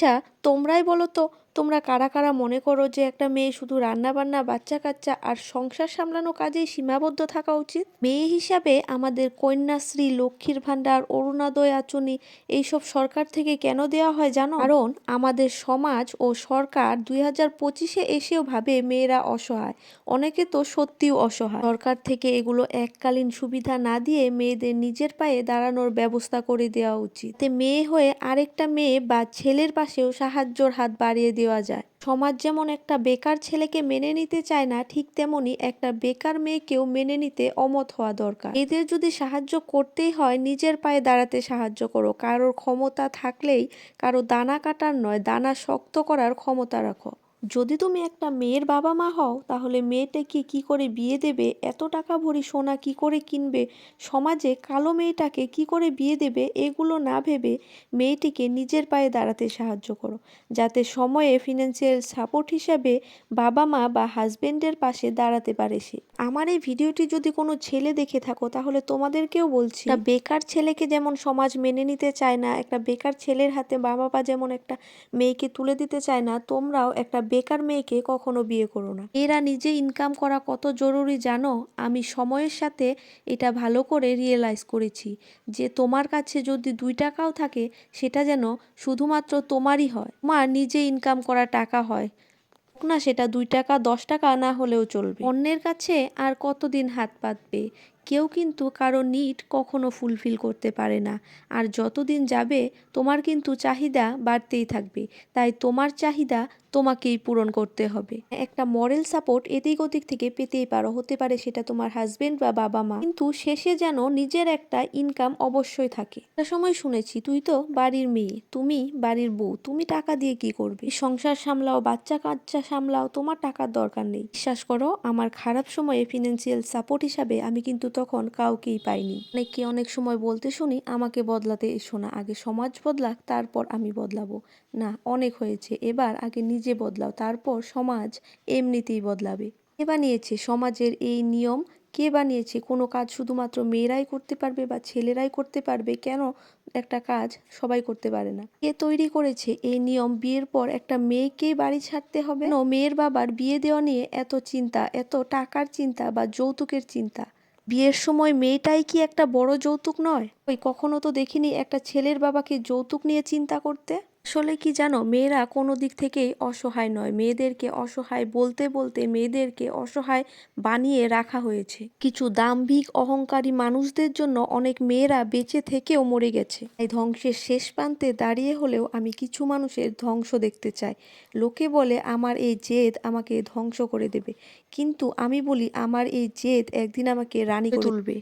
আচ্ছা তোমরাই বলো তো তোমরা কারা কারা মনে করো যে একটা মেয়ে শুধু রান্না বান্না বাচ্চা কাচ্চা আর সংসার সামলানো কাজেই সীমাবদ্ধ থাকা উচিত? মেয়ে হিসাবে আমাদের কন্যাশ্রী, লক্ষ্মীর ভাণ্ডার, অরুণোদয় আচনি এইসব সরকার থেকে কেন দেওয়া হয় জানো? কারণ আমাদের সমাজ ও সরকার দুই হাজার পঁচিশে এসেও ভাবে মেয়েরা অসহায়। অনেকে তো সত্যিও অসহায়। সরকার থেকে এগুলো এককালীন সুবিধা না দিয়ে মেয়েদের নিজের পায়ে দাঁড়ানোর ব্যবস্থা করে দেওয়া উচিত। মেয়ে হয়ে আরেকটা মেয়ে বা ছেলের পাশেও সাহায্যর হাত বাড়িয়ে দেওয়া যায়। সমাজ যেমন একটা বেকার ছেলেকে মেনে নিতে চায় না, ঠিক তেমনি একটা বেকার মেয়েকেও মেনে নিতে অমত হওয়া দরকার। এদের যদি সাহায্য করতেই হয়, নিজের পায়ে দাঁড়াতে সাহায্য করো। কারোর ক্ষমতা থাকলেই কারও দানা কাটার নয়, দানা শক্ত করার ক্ষমতা রাখো। যদি তুমি একটা মেয়ের বাবা মা হও, তাহলে মেয়েটাকে কি করে বিয়ে দেবে? এত টাকা ভরি সোনা কি করে কিনবে? সমাজে কালো মেয়েটাকে কি করে বিয়ে দেবে? এগুলো না ভেবে মেয়েটিকে নিজের পায়ে দাঁড়াতে সাহায্য করো। যাতে সময়ে ফিনান্সিয়াল সাপোর্ট হিসাবে বাবা মা বা হাজবেন্ডের পাশে দাঁড়াতে পারে সে। আমার এই ভিডিওটি যদি কোনো ছেলে দেখে থাকো, তাহলে তোমাদেরকেও বলছি বেকার ছেলেকে যেমন সমাজ মেনে নিতে চায় না, একটা বেকার ছেলের হাতে বাবা মা যেমন একটা মেয়েকে তুলে দিতে চায় না, তোমরাও একটা বেকার মেয়েকে কখনো বিয়ে করো না। এরা নিজে ইনকাম করা কত জরুরি জানো? আমি সময়ের সাথে এটা ভালো করে রিয়েলাইজ করেছি যে তোমার কাছে যদি দুই টাকাও থাকে, সেটা যেন শুধুমাত্র তোমারই হয়। তোমার নিজে ইনকাম করা টাকা হয় না সেটা দুই টাকা, দশ টাকা না হলেও চলবে। অন্যের কাছে আর কতদিন হাত পাতবে কেউ কিন্তু কারও নিট কখনো ফুলফিল করতে পারে না। আর যতদিন যাবে, তোমার কিন্তু চাহিদা বাড়তেই থাকবে। তাই তোমার চাহিদা তোমাকেই পূরণ করতে হবে। একটা মরাল সাপোর্ট এদিক ওদিক থেকে পেতেই পারো। হতে পারে সেটা তোমার হাজবেন্ড বা বাবা মা। কিন্তু শেষে যেন নিজের একটা ইনকাম অবশ্যই থাকে। একটা সময় শুনেছি, তুই তো বাড়ির মেয়ে, তুমি বাড়ির বউ, তুমি টাকা দিয়ে কি করবে? সংসার সামলাও, বাচ্চা কাচ্চা সামলাও, তোমার টাকার দরকার নেই। বিশ্বাস করো, আমার খারাপ সময়ে ফিনান্সিয়াল সাপোর্ট হিসাবে আমি কিন্তু তখন কাউকেই পাইনি। অনেককে অনেক সময় বলতে শুনি, আমাকে বদলাতে এসো না, আগে সমাজ বদলাক, তারপর আমি বদলাবো। না, অনেক হয়েছে, এবার আগে নিজে বদলাও, তারপর সমাজ এমনিতেই বদলাবে। কে বানিয়েছে সমাজের এই নিয়ম? কে বানিয়েছে? কোনো কাজ শুধুমাত্র মেয়েরাই করতে পারবে বা ছেলেরাই করতে পারবে? কেন একটা কাজ সবাই করতে পারে না? কে তৈরি করেছে এই নিয়ম? বিয়ের পর একটা মেয়েকেই বাড়ি ছাড়তে হবে? মেয়ের বাবার বিয়ে দেওয়া নিয়ে এত চিন্তা, এত টাকার চিন্তা বা যৌতুকের চিন্তা? বিয়ের সময় মেয়েটাই কি একটা বড় যৌতুক নয়? ওই কখনো তো দেখিনি একটা ছেলের বাবাকে যৌতুক নিয়ে চিন্তা করতে। আসলে কি জানো, মেয়েরা কোনো দিক থেকেই অসহায় নয়। মেয়েদেরকে অসহায় বলতে বলতে মেয়েদেরকে অসহায় বানিয়ে রাখা হয়েছে। কিছু দাম্ভিক, অহংকারী মানুষদের জন্য অনেক মেয়েরা বেঁচে থেকেও মরে গেছে। এই ধ্বংসের শেষ প্রান্তে দাঁড়িয়ে হলেও আমি কিছু মানুষের ধ্বংস দেখতে চাই। লোকে বলে, আমার এই জেদ আমাকে ধ্বংস করে দেবে। কিন্তু আমি বলি, আমার এই জেদ একদিন আমাকে রানী তুলবে।